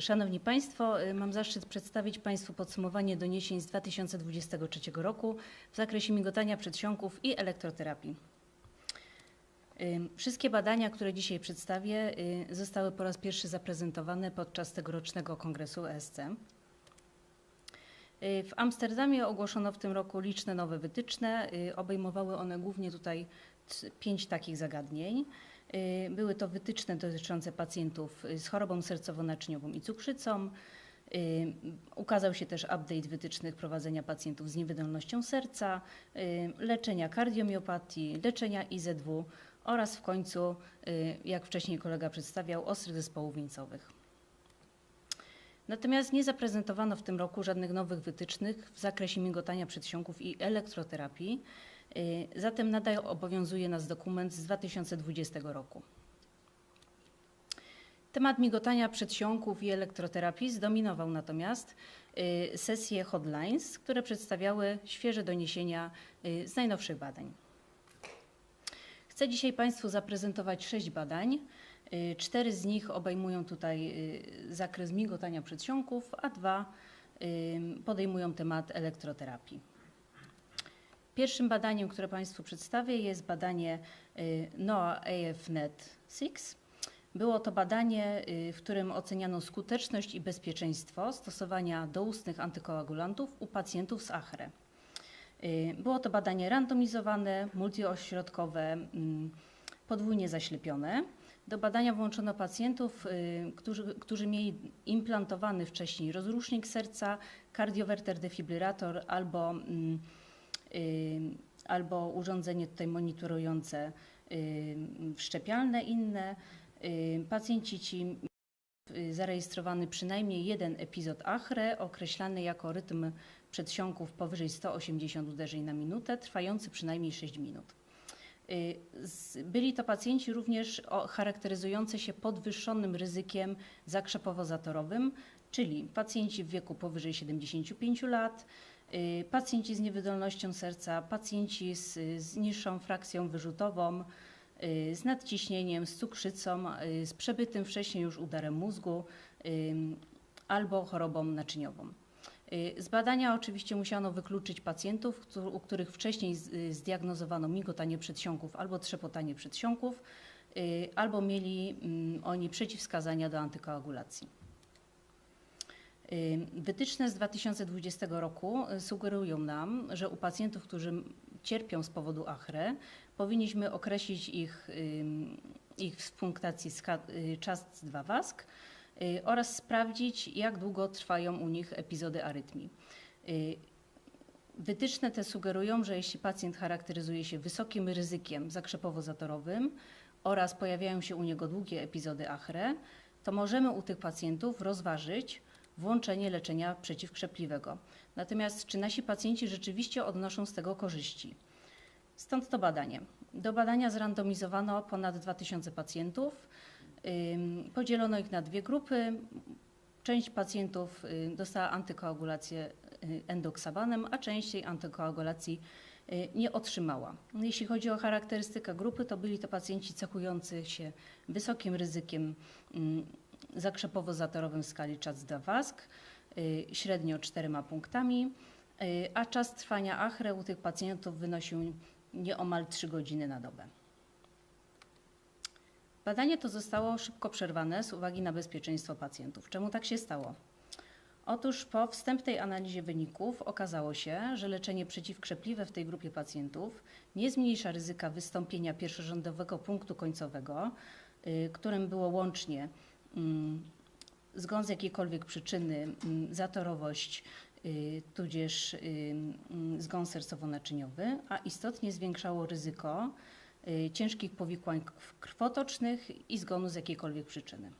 Szanowni Państwo, y, mam zaszczyt przedstawić Państwu podsumowanie doniesień z 2023 roku w zakresie migotania przedsionków i elektroterapii. Y, Wszystkie badania, które dzisiaj przedstawię, y, zostały po raz pierwszy zaprezentowane podczas tegorocznego kongresu ESC. W Amsterdamie ogłoszono w tym roku liczne nowe wytyczne. Obejmowały one głównie tutaj pięć takich zagadnień. Y, Były to wytyczne dotyczące pacjentów y, z chorobą sercowo-naczyniową i cukrzycą. Y, Ukazał się też update wytycznych prowadzenia pacjentów z niewydolnością serca, leczenia kardiomiopatii, leczenia IZW oraz w końcu, jak wcześniej kolega przedstawiał, ostrych zespołów wieńcowych. Natomiast nie zaprezentowano w tym roku żadnych nowych wytycznych w zakresie migotania przedsionków i elektroterapii. Y, Zatem nadal obowiązuje nas dokument z 2020 roku. Temat migotania przedsionków i elektroterapii zdominował natomiast y, sesje hotlines, które przedstawiały świeże doniesienia y, z najnowszych badań. Chcę dzisiaj Państwu zaprezentować sześć badań. Cztery z nich obejmują tutaj zakres migotania przedsionków, a dwa podejmują temat elektroterapii. Pierwszym badaniem, które Państwu przedstawię, jest badanie y, NOAA AFNet 6. Było to badanie, y, w którym oceniano skuteczność i bezpieczeństwo stosowania doustnych antykoagulantów u pacjentów z ACHRE. Y, Było to badanie randomizowane, multiośrodkowe, mm, podwójnie zaślepione. Do badania włączono pacjentów, którzy, którzy mieli implantowany wcześniej rozrusznik serca, kardiowerter defibrylator albo, mm, albo urządzenie tutaj monitorujące wszczepialne inne. Pacjenci ci zarejestrowany przynajmniej jeden epizod ACHRE, określany jako rytm przedsionków powyżej 180 uderzeń na minutę, trwający przynajmniej 6 minut. Y, Byli to pacjenci również charakteryzujący się podwyższonym ryzykiem zakrzepowo-zatorowym, czyli pacjenci w wieku powyżej 75 lat, pacjenci z niewydolnością serca, pacjenci z, z niższą frakcją wyrzutową, y, z nadciśnieniem, z cukrzycą, y, z przebytym wcześniej już udarem mózgu y, albo chorobą naczyniową. Y, Z badania oczywiście musiano wykluczyć pacjentów, u których wcześniej y, zdiagnozowano migotanie przedsionków albo trzepotanie przedsionków, y, albo mieli mm, oni przeciwwskazania do antykoagulacji. Wytyczne z 2020 roku y, sugerują nam, że u pacjentów, którzy cierpią z powodu ACHRE, powinniśmy określić ich, ich w punktacji y, CHAST-2 WASK y, oraz sprawdzić, jak długo trwają u nich epizody arytmii. Wytyczne te sugerują, że jeśli pacjent charakteryzuje się wysokim ryzykiem zakrzepowo-zatorowym oraz pojawiają się u niego długie epizody ACHRE, to możemy u tych pacjentów rozważyć włączenie leczenia przeciwkrzepliwego. Natomiast czy nasi pacjenci rzeczywiście odnoszą z tego korzyści? Stąd to badanie. Do badania zrandomizowano ponad 2000 pacjentów. Podzielono ich na dwie grupy. Część pacjentów y, dostała antykoagulację y, endoksabanem, a część tej antykoagulacji y, nie otrzymała. Jeśli chodzi o charakterystykę grupy, to byli to pacjenci cechujący się wysokim ryzykiem zakrzepowo-zatorowym w skali CHADS-2-WASK, y, średnio czterema punktami, y, a czas trwania ACHRE u tych pacjentów wynosił nieomal 3 godziny na dobę. Badanie to zostało szybko przerwane z uwagi na bezpieczeństwo pacjentów. Czemu tak się stało? Otóż po wstępnej analizie wyników okazało się, że leczenie przeciwkrzepliwe w tej grupie pacjentów nie zmniejsza ryzyka wystąpienia pierwszorzędowego punktu końcowego, y, którym było łącznie zgon z jakiejkolwiek przyczyny, mm, zatorowość, y, tudzież y, mm, zgon sercowo-naczyniowy, a istotnie zwiększało ryzyko y, ciężkich powikłań krwotocznych i zgonu z jakiejkolwiek przyczyny.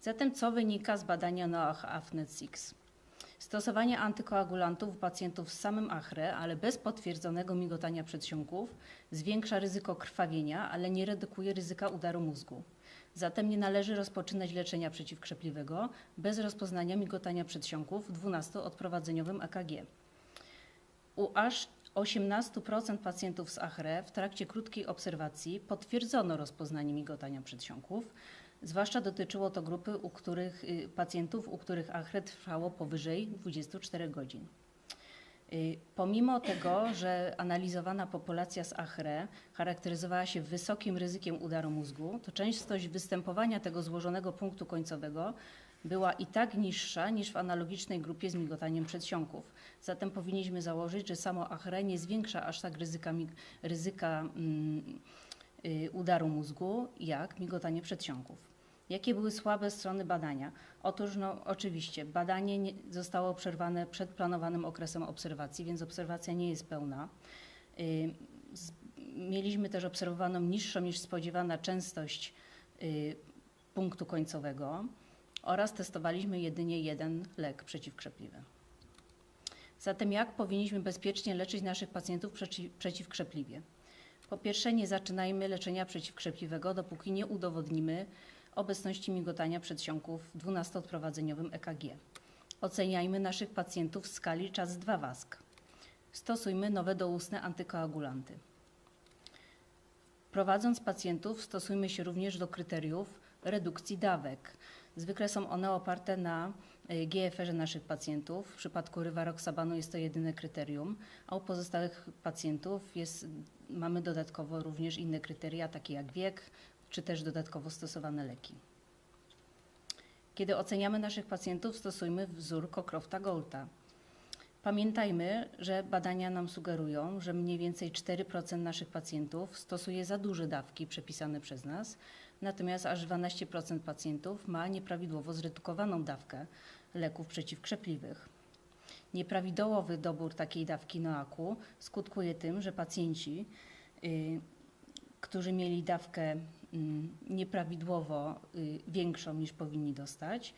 Zatem co wynika z badania NOAH AFNET 6? Stosowanie antykoagulantów u pacjentów z samym ACHRE, ale bez potwierdzonego migotania przedsionków, zwiększa ryzyko krwawienia, ale nie redukuje ryzyka udaru mózgu. Zatem nie należy rozpoczynać leczenia przeciwkrzepliwego bez rozpoznania migotania przedsionków w 12-odprowadzeniowym EKG. U aż 18% pacjentów z ACHRE w trakcie krótkiej obserwacji potwierdzono rozpoznanie migotania przedsionków, Zwłaszcza dotyczyło to grupy u których, y, pacjentów, u których AHRE trwało powyżej 24 godzin. Y, Pomimo tego, że analizowana populacja z AHRE charakteryzowała się wysokim ryzykiem udaru mózgu, to częstość występowania tego złożonego punktu końcowego była i tak niższa niż w analogicznej grupie z migotaniem przedsionków. Zatem powinniśmy założyć, że samo AHRE nie zwiększa aż tak ryzyka, ryzyka mm, y, udaru mózgu jak migotanie przedsionków. Jakie były słabe strony badania? Otóż, no, oczywiście, badanie nie, zostało przerwane przed planowanym okresem obserwacji, więc obserwacja nie jest pełna. Mieliśmy też obserwowaną niższą niż spodziewana częstość y, punktu końcowego oraz testowaliśmy jedynie jeden lek przeciwkrzepliwy. Zatem jak powinniśmy bezpiecznie leczyć naszych pacjentów przeciw, przeciwkrzepliwie? Po pierwsze, nie zaczynajmy leczenia przeciwkrzepliwego, dopóki nie udowodnimy obecności migotania przedsionków w 12-odprowadzeniowym EKG. Oceniajmy naszych pacjentów w skali czas 2 WASK. Stosujmy nowe doustne antykoagulanty. Prowadząc pacjentów, stosujmy się również do kryteriów redukcji dawek. Zwykle są one oparte na y, GFR-ze naszych pacjentów. W przypadku rywaroxabanu jest to jedyne kryterium, a u pozostałych pacjentów jest, mamy dodatkowo również inne kryteria, takie jak wiek, czy też dodatkowo stosowane leki. Kiedy oceniamy naszych pacjentów, stosujmy wzór Cockrofta-Golta. Pamiętajmy, że badania nam sugerują, że mniej więcej 4% naszych pacjentów stosuje za duże dawki przepisane przez nas, natomiast aż 12% pacjentów ma nieprawidłowo zredukowaną dawkę leków przeciwkrzepliwych. Nieprawidłowy dobór takiej dawki NOAK-u skutkuje tym, że pacjenci, y, którzy mieli dawkę nieprawidłowo y, większą niż powinni dostać,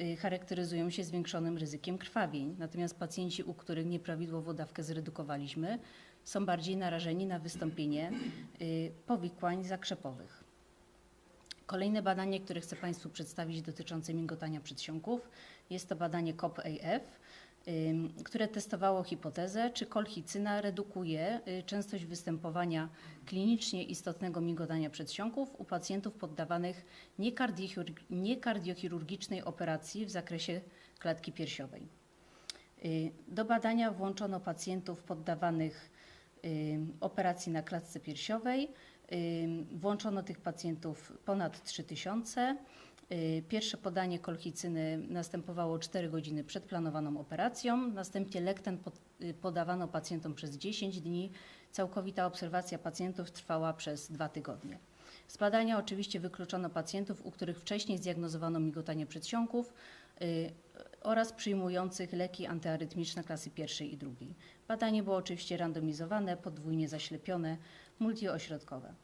y, charakteryzują się zwiększonym ryzykiem krwawień. Natomiast pacjenci, u których nieprawidłowo dawkę zredukowaliśmy, są bardziej narażeni na wystąpienie y, powikłań zakrzepowych. Kolejne badanie, które chcę Państwu przedstawić dotyczące migotania przedsionków, jest to badanie COP-AF, które testowało hipotezę, czy kolchicyna redukuje y, częstość występowania klinicznie istotnego migotania przedsionków u pacjentów poddawanych niekardiochir- niekardiochirurgicznej operacji w zakresie klatki piersiowej. Y, Do badania włączono pacjentów poddawanych y, operacji na klatce piersiowej. Włączono tych pacjentów ponad 3000. Y, Pierwsze podanie kolchicyny następowało 4 godziny przed planowaną operacją. Następnie lek ten y, podawano pacjentom przez 10 dni. Całkowita obserwacja pacjentów trwała przez 2 tygodnie. Z badania oczywiście wykluczono pacjentów, u których wcześniej zdiagnozowano migotanie przedsionków y, oraz przyjmujących leki antyarytmiczne klasy pierwszej i drugiej. Badanie było oczywiście randomizowane, podwójnie zaślepione, multiośrodkowe.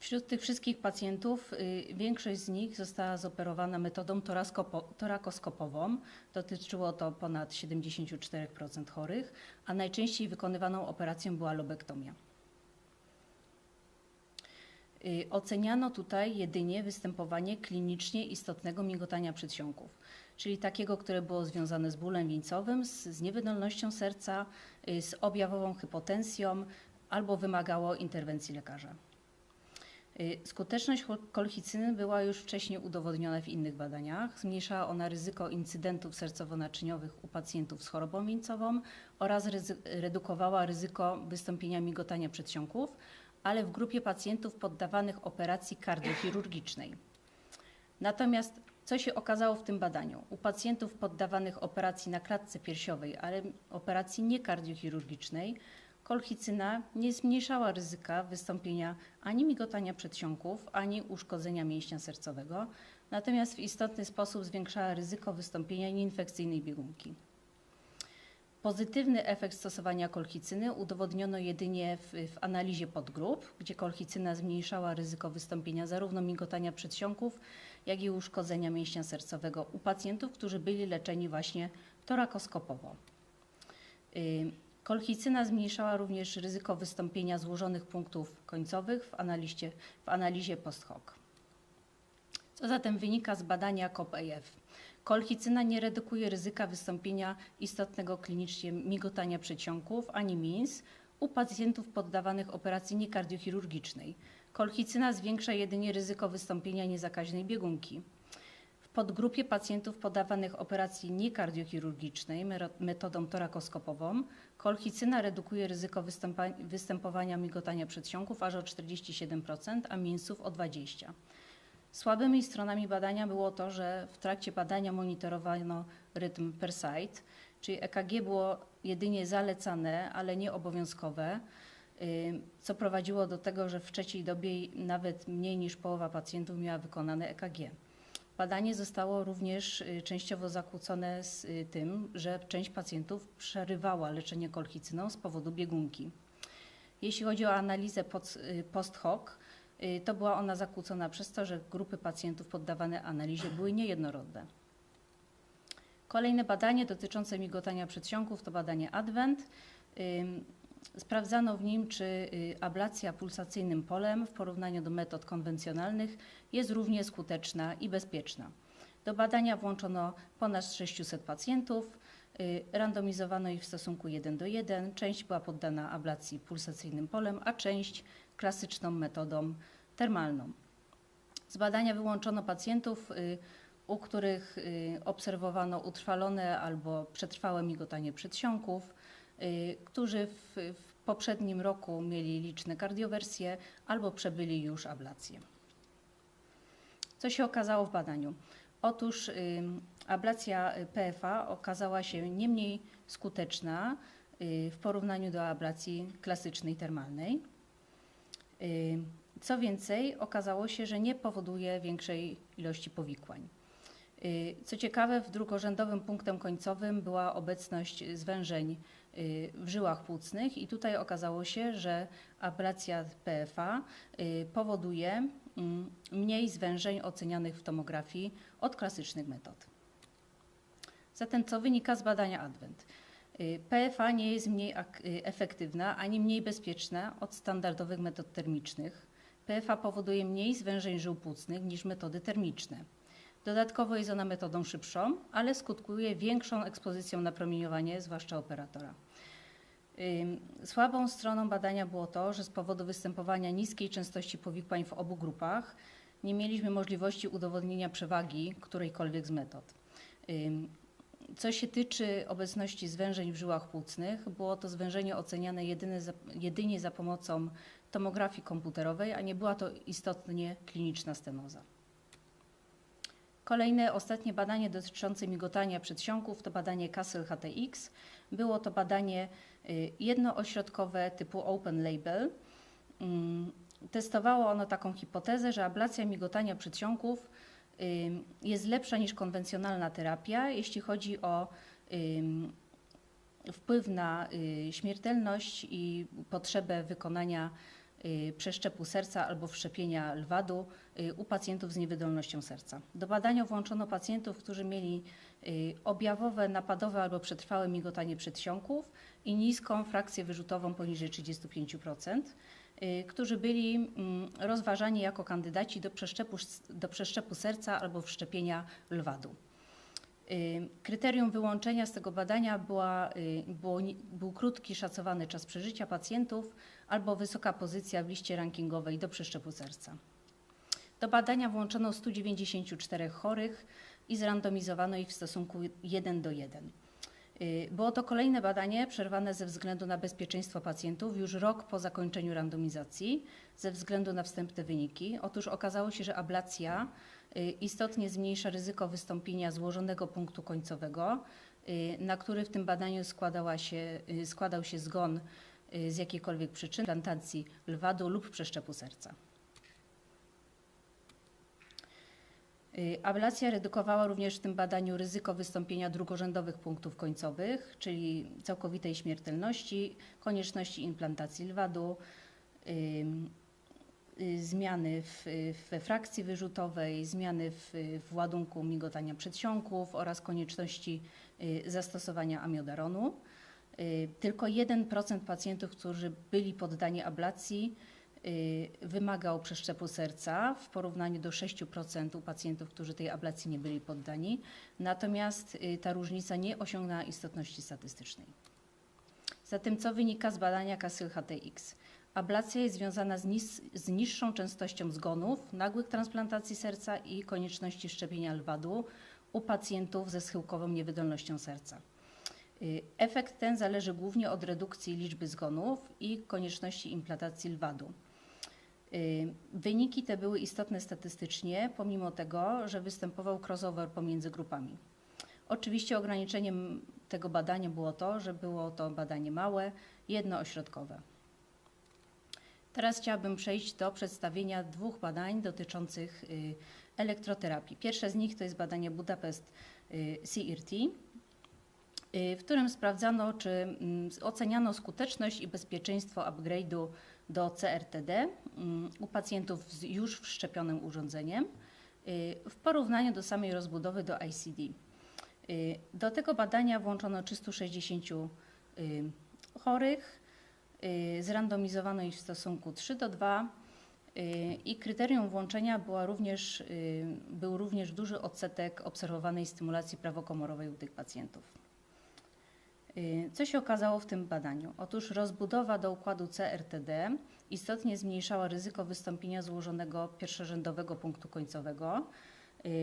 Wśród tych wszystkich pacjentów y, większość z nich została zoperowana metodą torakoskopową. Dotyczyło to ponad 74% chorych, a najczęściej wykonywaną operacją była lobektomia. Y, Oceniano tutaj jedynie występowanie klinicznie istotnego migotania przedsionków, czyli takiego, które było związane z bólem wieńcowym, z, z niewydolnością serca, y, z objawową hypotensją albo wymagało interwencji lekarza. Y, Skuteczność kolchicyny była już wcześniej udowodniona w innych badaniach. Zmniejszała ona ryzyko incydentów sercowo-naczyniowych u pacjentów z chorobą wieńcową oraz redukowała ryzyko wystąpienia migotania przedsionków, ale w grupie pacjentów poddawanych operacji kardiochirurgicznej. Natomiast co się okazało w tym badaniu? U pacjentów poddawanych operacji na klatce piersiowej, ale operacji niekardiochirurgicznej, kolchicyna nie zmniejszała ryzyka wystąpienia ani migotania przedsionków, ani uszkodzenia mięśnia sercowego, natomiast w istotny sposób zwiększała ryzyko wystąpienia nieinfekcyjnej biegunki. Pozytywny efekt stosowania kolchicyny udowodniono jedynie w, w analizie podgrup, gdzie kolchicyna zmniejszała ryzyko wystąpienia zarówno migotania przedsionków, jak i uszkodzenia mięśnia sercowego u pacjentów, którzy byli leczeni właśnie torakoskopowo. Kolchicyna zmniejszała również ryzyko wystąpienia złożonych punktów końcowych w analizie, w analizie post hoc. Co zatem wynika z badania COP-AF? Kolchicyna nie redukuje ryzyka wystąpienia istotnego klinicznie migotania przedsionków ani MINS u pacjentów poddawanych operacji niekardiochirurgicznej, Kolchicyna zwiększa jedynie ryzyko wystąpienia niezakaźnej biegunki. W podgrupie pacjentów podawanych operacji niekardiochirurgicznej metodą torakoskopową kolchicyna redukuje ryzyko występowania migotania przedsionków aż o 47%, a mięsów o 20%. Słabymi stronami badania było to, że w trakcie badania monitorowano rytm per site, czyli EKG było jedynie zalecane, ale nie obowiązkowe, y, co prowadziło do tego, że w trzeciej dobie nawet mniej niż połowa pacjentów miała wykonane EKG. Badanie zostało również y, częściowo zakłócone z y, tym, że część pacjentów przerywała leczenie kolchicyną z powodu biegunki. Jeśli chodzi o analizę y, post hoc, to była ona zakłócona przez to, że grupy pacjentów poddawane analizie były niejednorodne. Kolejne badanie dotyczące migotania przedsionków to badanie ADVENT. Sprawdzano w nim, czy y, ablacja pulsacyjnym polem w porównaniu do metod konwencjonalnych jest równie skuteczna i bezpieczna. Do badania włączono ponad 600 pacjentów, y, randomizowano ich w stosunku 1 do 1. Część była poddana ablacji pulsacyjnym polem, a część klasyczną metodą termalną. Z badania wyłączono pacjentów, y, u których obserwowano utrwalone albo przetrwałe migotanie przedsionków, którzy w, w poprzednim roku mieli liczne kardiowersje albo przebyli już ablację. Co się okazało w badaniu? Otóż y, ablacja y, PFA okazała się nie mniej skuteczna y, w porównaniu do ablacji klasycznej termalnej. Y, Co więcej, okazało się, że nie powoduje większej ilości powikłań. Y, Co ciekawe, w drugorzędowym punktem końcowym była obecność zwężeń y, w żyłach płucnych i tutaj okazało się, że ablacja PFA y, powoduje mm, mniej zwężeń ocenianych w tomografii od klasycznych metod. Zatem co wynika z badania Advent? Y, PFA nie jest mniej efektywna ani mniej bezpieczna od standardowych metod termicznych. PFA powoduje mniej zwężeń żył płucnych niż metody termiczne. Dodatkowo jest ona metodą szybszą, ale skutkuje większą ekspozycją na promieniowanie, zwłaszcza operatora. Słabą stroną badania było to, że z powodu występowania niskiej częstości powikłań w obu grupach nie mieliśmy możliwości udowodnienia przewagi którejkolwiek z metod. Co się tyczy obecności zwężeń w żyłach płucnych, było to zwężenie oceniane jedyne za, jedynie za pomocą tomografii komputerowej, a nie była to istotnie kliniczna stenoza. Kolejne, ostatnie badanie dotyczące migotania przedsionków to badanie Castle HTX. Było to badanie y, jednoośrodkowe typu open label. Mm, Testowało ono taką hipotezę, że ablacja migotania przedsionków y, jest lepsza niż konwencjonalna terapia, jeśli chodzi o wpływ na y, śmiertelność i potrzebę wykonania przeszczepu serca albo wszczepienia lwadu y, u pacjentów z niewydolnością serca. Do badania włączono pacjentów, którzy mieli y, objawowe, napadowe albo przetrwałe migotanie przedsionków i niską frakcję wyrzutową poniżej 35%, y, którzy byli mm, rozważani jako kandydaci do przeszczepu, do przeszczepu serca albo wszczepienia lwadu. Y, Kryterium wyłączenia z tego badania była, y, było, był krótki szacowany czas przeżycia pacjentów albo wysoka pozycja w liście rankingowej do przeszczepu serca. Do badania włączono 194 chorych i zrandomizowano ich w stosunku 1 do 1. Y, Było to kolejne badanie przerwane ze względu na bezpieczeństwo pacjentów już rok po zakończeniu randomizacji, ze względu na wstępne wyniki. Otóż okazało się, że ablacja istotnie zmniejsza ryzyko wystąpienia złożonego punktu końcowego, y, na który w tym badaniu składała się, y, składał się zgon y, z jakiejkolwiek przyczyny, plantacji lwadu lub przeszczepu serca. Y, Ablacja redukowała również w tym badaniu ryzyko wystąpienia drugorzędowych punktów końcowych, czyli całkowitej śmiertelności, konieczności implantacji lwadu, y, zmiany w, we frakcji wyrzutowej, zmiany w, w ładunku migotania przedsionków oraz konieczności y, zastosowania amiodaronu. Y, Tylko 1% pacjentów, którzy byli poddani ablacji, y, wymagał przeszczepu serca w porównaniu do 6% pacjentów, którzy tej ablacji nie byli poddani. Natomiast y, ta różnica nie osiągnęła istotności statystycznej. Zatem co wynika z badania Castle HTX? Ablacja jest związana z, z niższą częstością zgonów, nagłych transplantacji serca i konieczności szczepienia lwadu u pacjentów ze schyłkową niewydolnością serca. Y, Efekt ten zależy głównie od redukcji liczby zgonów i konieczności implantacji lwadu. Y, Wyniki te były istotne statystycznie, pomimo tego, że występował crossover pomiędzy grupami. Oczywiście ograniczeniem tego badania było to, że było to badanie małe, jednoośrodkowe. Teraz chciałabym przejść do przedstawienia dwóch badań dotyczących y, elektroterapii. Pierwsze z nich to jest badanie Budapest y, CRT, y, w którym sprawdzano, czy mm, oceniano skuteczność i bezpieczeństwo upgrade'u do CRTD mm, u pacjentów z już wszczepionym urządzeniem w porównaniu do samej rozbudowy do ICD. Do tego badania włączono 360 chorych, zrandomizowano ich w stosunku 3 do 2 i kryterium włączenia była również, był również duży odsetek obserwowanej stymulacji prawokomorowej u tych pacjentów. Co się okazało w tym badaniu? Otóż rozbudowa do układu CRTD istotnie zmniejszała ryzyko wystąpienia złożonego pierwszorzędowego punktu końcowego,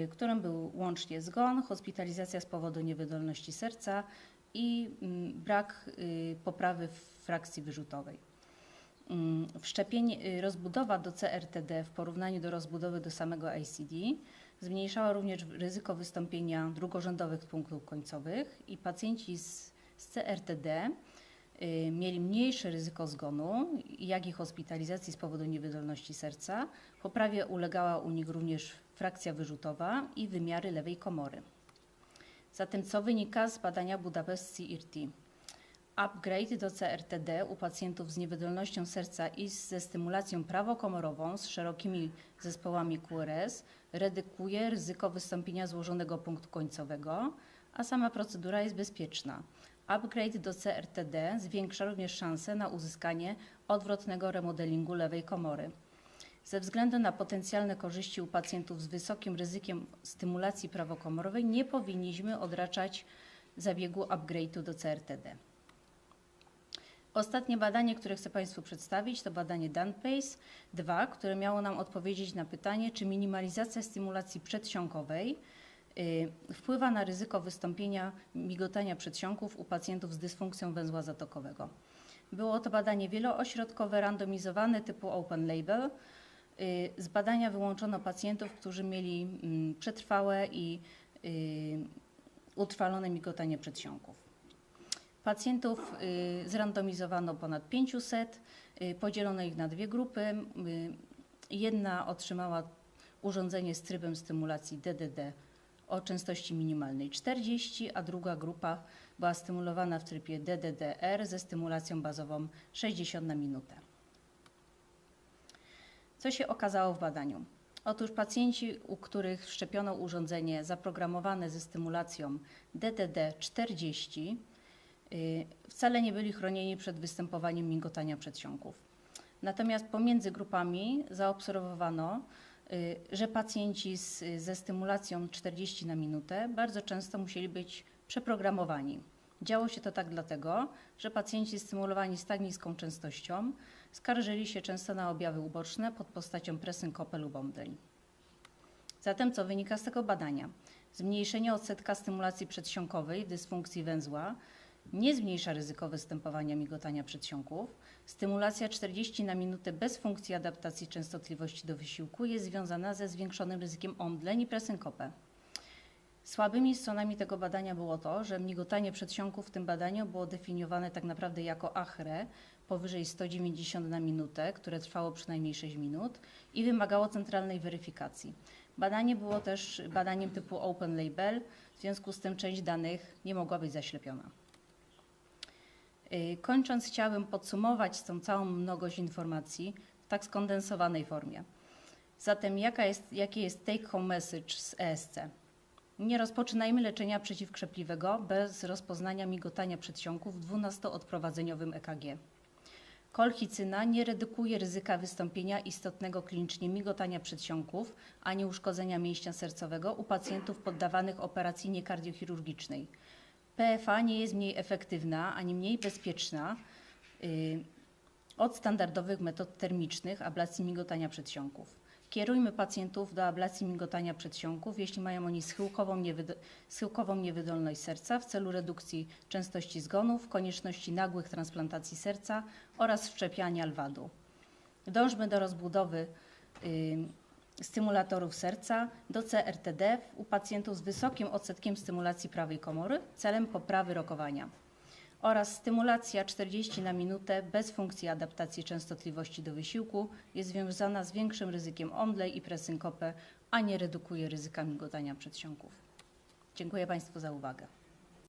którym był łącznie zgon, hospitalizacja z powodu niewydolności serca i brak poprawy frakcji wyrzutowej. Wszczepienie, rozbudowa do CRTD w porównaniu do rozbudowy do samego ICD zmniejszała również ryzyko wystąpienia drugorzędowych punktów końcowych i pacjenci z, z CRTD y, mieli mniejsze ryzyko zgonu, jak i hospitalizacji z powodu niewydolności serca. Poprawie ulegała u nich również frakcja wyrzutowa i wymiary lewej komory. Zatem co wynika z badania Budapest CRT? Upgrade do CRTD u pacjentów z niewydolnością serca i ze stymulacją prawokomorową z szerokimi zespołami QRS redukuje ryzyko wystąpienia złożonego punktu końcowego, a sama procedura jest bezpieczna. Upgrade do CRTD zwiększa również szanse na uzyskanie odwrotnego remodelingu lewej komory. Ze względu na potencjalne korzyści u pacjentów z wysokim ryzykiem stymulacji prawokomorowej nie powinniśmy odraczać zabiegu upgrade'u do CRTD. Ostatnie badanie, które chcę Państwu przedstawić, to badanie DanPace 2, które miało nam odpowiedzieć na pytanie, czy minimalizacja stymulacji przedsionkowej y, wpływa na ryzyko wystąpienia migotania przedsionków u pacjentów z dysfunkcją węzła zatokowego. Było to badanie wieloośrodkowe, randomizowane typu open label. Y, z badania wyłączono pacjentów, którzy mieli mm, przetrwałe i y, utrwalone migotanie przedsionków. Pacjentów y, zrandomizowano ponad 500, y, podzielono ich na dwie grupy. Y, jedna otrzymała urządzenie z trybem stymulacji DDD o częstości minimalnej 40, a druga grupa była stymulowana w trybie DDDR ze stymulacją bazową 60 na minutę. Co się okazało w badaniu? Otóż pacjenci, u których wszczepiono urządzenie zaprogramowane ze stymulacją DDD40 Y, wcale nie byli chronieni przed występowaniem migotania przedsionków. Natomiast pomiędzy grupami zaobserwowano, y, że pacjenci z, ze stymulacją 40 na minutę bardzo często musieli być przeprogramowani. Działo się to tak dlatego, że pacjenci stymulowani z tak niską częstością skarżyli się często na objawy uboczne pod postacią presynkopy lub omdleń. Zatem co wynika z tego badania? Zmniejszenie odsetka stymulacji przedsionkowej dysfunkcji węzła nie zmniejsza ryzyko występowania migotania przedsionków. Stymulacja 40 na minutę bez funkcji adaptacji częstotliwości do wysiłku jest związana ze zwiększonym ryzykiem omdleń i presynkopę. Słabymi stronami tego badania było to, że migotanie przedsionków w tym badaniu było definiowane tak naprawdę jako achre powyżej 190 na minutę, które trwało przynajmniej 6 minut i wymagało centralnej weryfikacji. Badanie było też badaniem typu open label, w związku z tym część danych nie mogła być zaślepiona. Y, kończąc, chciałabym podsumować tą całą mnogość informacji w tak skondensowanej formie. Zatem jaka jest, jaki jest take-home message z ESC? Nie rozpoczynajmy leczenia przeciwkrzepliwego bez rozpoznania migotania przedsionków w 12-odprowadzeniowym EKG. Kolchicyna nie redukuje ryzyka wystąpienia istotnego klinicznie migotania przedsionków ani uszkodzenia mięśnia sercowego u pacjentów poddawanych operacji niekardiochirurgicznej – PFA nie jest mniej efektywna ani mniej bezpieczna y, od standardowych metod termicznych ablacji migotania przedsionków. Kierujmy pacjentów do ablacji migotania przedsionków, jeśli mają oni schyłkową, niewydo- schyłkową niewydolność serca w celu redukcji częstości zgonów, konieczności nagłych transplantacji serca oraz wszczepiania lwadu. Dążmy do rozbudowy y, stymulatorów serca do CRTD u pacjentów z wysokim odsetkiem stymulacji prawej komory celem poprawy rokowania oraz stymulacja 40 na minutę bez funkcji adaptacji częstotliwości do wysiłku jest związana z większym ryzykiem omdlej i presynkopę, a nie redukuje ryzyka migotania przedsionków. Dziękuję Państwu za uwagę.